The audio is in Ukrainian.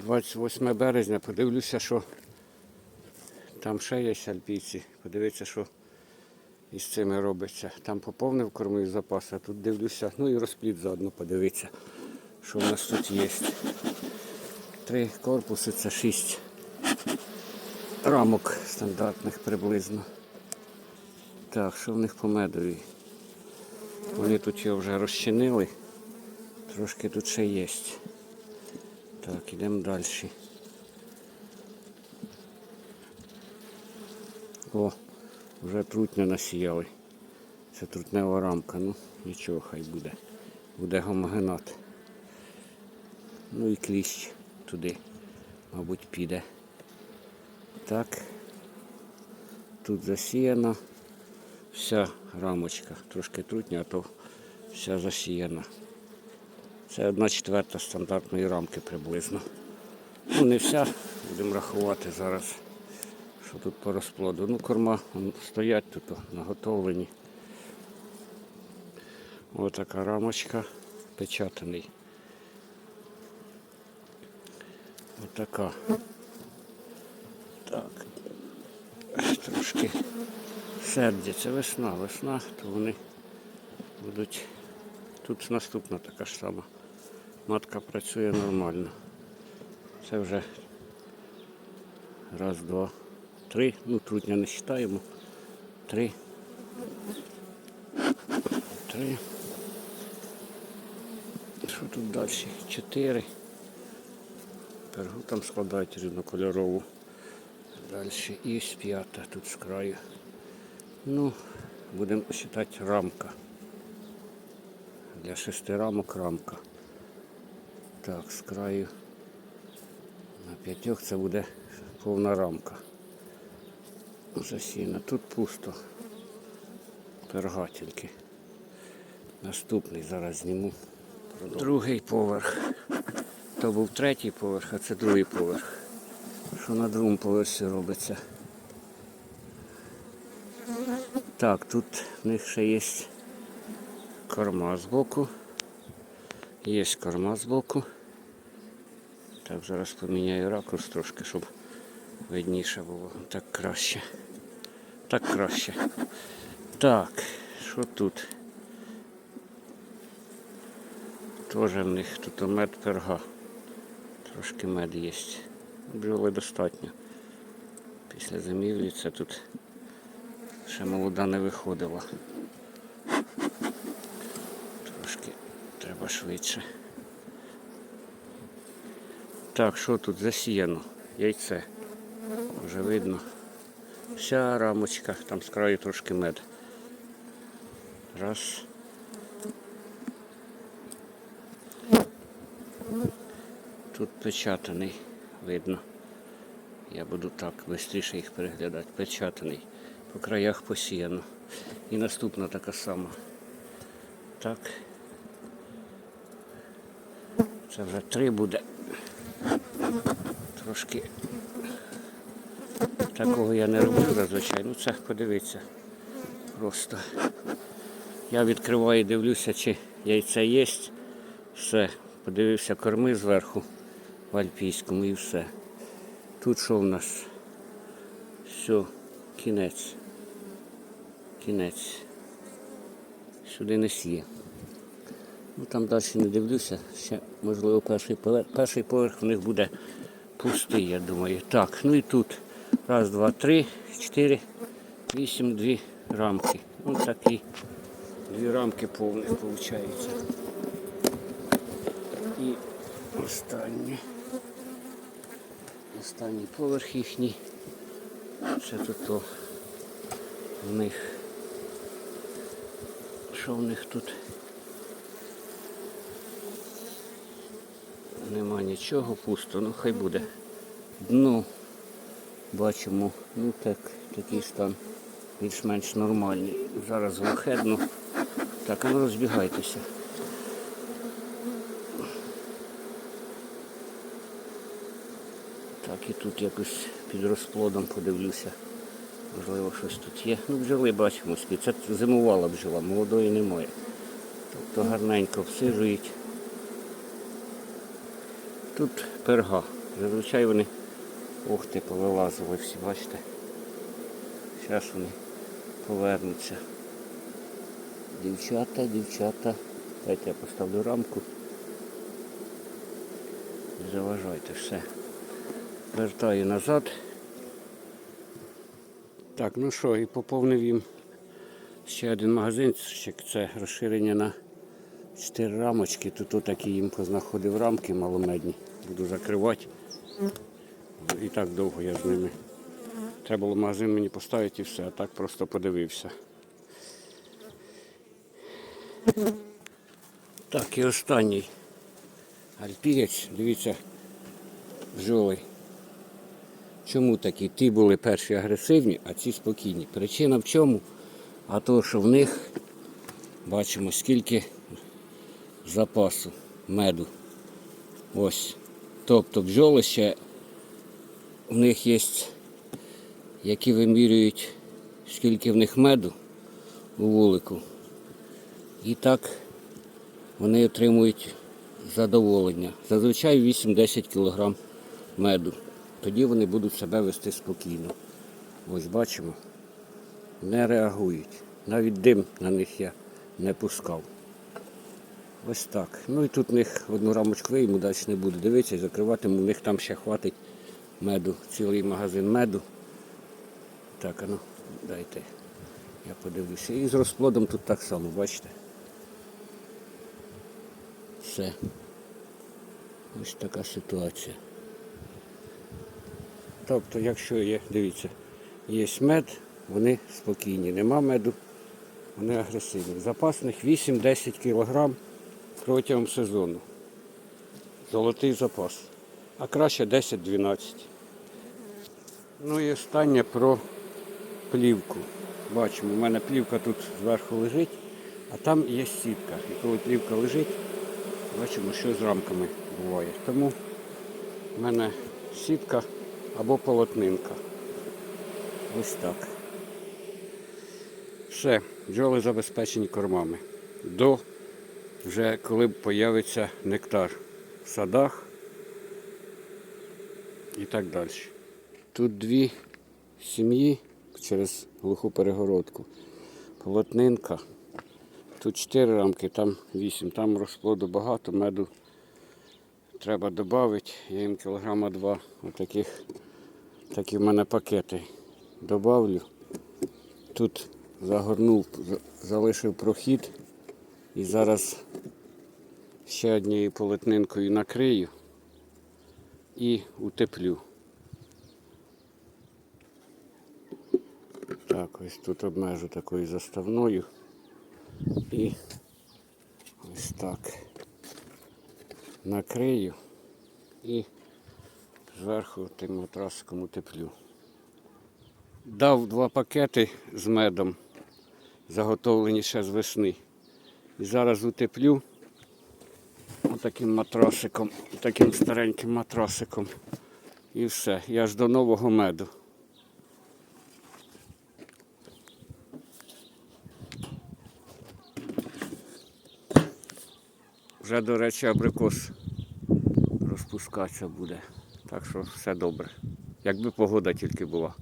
28 березня, подивлюся, що там ще є альпійці. Подивіться, що із цими робиться. Там поповнив кормовий запас, а тут дивлюся, ну і розплід заодно подивитися, що в нас тут є. Три корпуси це шість рамок стандартних приблизно. Так, що в них по медові? Вони тут його вже розчинили. Трошки тут ще є. Так, ідемо далі. О, вже трутня насіяли. Це трутнева рамка, ну нічого хай буде. Буде гомогенат. Ну і кліщ туди, мабуть, піде. Так. Тут засіяна вся рамочка. Трошки трутня, а то вся засіяна. Це одна четверта стандартної рамки приблизно. Ну не вся, будемо рахувати зараз, що тут по розплоду. Ну, корма стоять тут наготовлені. Ось така рамочка, печатаний. Ось така. Так. Трошки сердяться. Весна, весна, то вони будуть. Тут наступна така ж сама. Матка працює нормально. Це вже раз, два, три. Ну, трутня не вважаємо. Три. Три. Що тут далі? Чотири. Пергу там складають різнокольорову. Далі і з п'ята тут з краю. Ну, будемо вважати рамка. Для шести рамок рамка. Так, з краю на п'ятьох це буде повна рамка. Засіяна. Тут пусто. Перга тільки. Наступний зараз зніму. Другий поверх. То був третій поверх, а це другий поверх. Що на другому поверсі робиться? Так, тут в них ще є корма збоку. Є корма збоку. Так, зараз поміняю ракурс трошки, щоб видніше було. Так краще. Так краще. Так, що тут? Тоже в них тут мед перга. Трошки мед є. Бджоли достатньо. Після зимівлі це тут ще молода не виходила. Трошки треба швидше. Так, що тут засіяно? Яйце. Вже видно. Вся рамочка, там з краю трошки мед. Раз. Тут печатаний, видно. Я буду так швидше їх переглядати. Печатаний. По краях посіяно. І наступна така сама. Так. Це вже три буде. Трошки такого я не роблю зазвичай. Ну це подивіться. Просто. Я відкриваю, дивлюся, чи яйце є. Все. Подивився корми зверху в Альпійському і все. Тут що в нас? Все, кінець. Кінець. Сюди не сіє. Ну там далі не дивлюся. Ще, можливо, перший поверх. Перший поверх у них буде пустий, я думаю. Так, ну і тут. Раз, два, три, чотири, вісім, дві рамки. Ось такі дві рамки повних виходить. І останній. Останній поверх їхній. Це тут в них. Що в них тут? Нема нічого, пусто, ну хай буде. Дно бачимо, ну так, такий стан більш-менш нормальний. Зараз вихедну. Так, а ну розбігайтеся. Так, і тут якось під розплодом подивлюся. Можливо, щось тут є. Ну, бджоли бачимо, скільки. Це зимувала бджола, молодої немає. Тобто гарненько обсижують. Тут перга. Зазвичай вони ух ти, повилазили всі, бачите. Зараз вони повернуться. Дівчата, дівчата. Дайте я поставлю рамку. Не заважайте все. Вертаю назад. Так, ну що, і поповнив їм ще один магазинчик. Це розширення на 4 рамочки. Тут отакі їм познаходив рамки маломедні. Буду закривати. І так довго я з ними. Треба було магазин мені поставити і все, а так просто подивився. Так, і останній альпієць, дивіться, бджоли. Чому такі? Ті були перші агресивні, а ці спокійні. Причина в чому? А то, що в них бачимо скільки запасу меду. Ось. Тобто бджоли ще в них є, які вимірюють, скільки в них меду у вулику. І так вони отримують задоволення. Зазвичай 8-10 кг меду. Тоді вони будуть себе вести спокійно. Ось бачимо, не реагують. Навіть дим на них я не пускав. Ось так. Ну і тут в них одну рамочку вийму, далі не буду дивитися, закриватиму, у них там ще хватить меду, цілий магазин меду. Так, ну, дайте. Я подивлюся. І з розплодом тут так само, бачите? Все. Ось така ситуація. Тобто, якщо є, дивіться, є мед, вони спокійні. Нема меду, вони агресивні. Запасних 8-10 кг протягом сезону. Золотий запас. А краще 10-12. Ну і останнє про плівку. Бачимо, у мене плівка тут зверху лежить, а там є сітка. І коли плівка лежить, бачимо, що з рамками буває. Тому в мене сітка або полотнинка. Ось так. Все, бджоли забезпечені кормами. До вже коли появиться нектар в садах і так далі. Тут дві сім'ї через глуху перегородку. Полотнинка. Тут чотири рамки, там вісім. Там розплоду багато, меду треба додати. Я їм кілограма два отаких, такі в мене пакети. Добавлю. Тут загорнув, залишив прохід і зараз ще однією полотнинкою накрию і утеплю. Так, ось тут обмежу такою заставною. І ось так накрию і зверху тим матрасиком утеплю. Дав два пакети з медом, заготовлені ще з весни. І зараз утеплю отаким матрасиком, таким стареньким матрасиком. І все. І аж до нового меду. Вже, до речі, абрикос розпускатися буде. Так що все добре. Якби погода тільки була.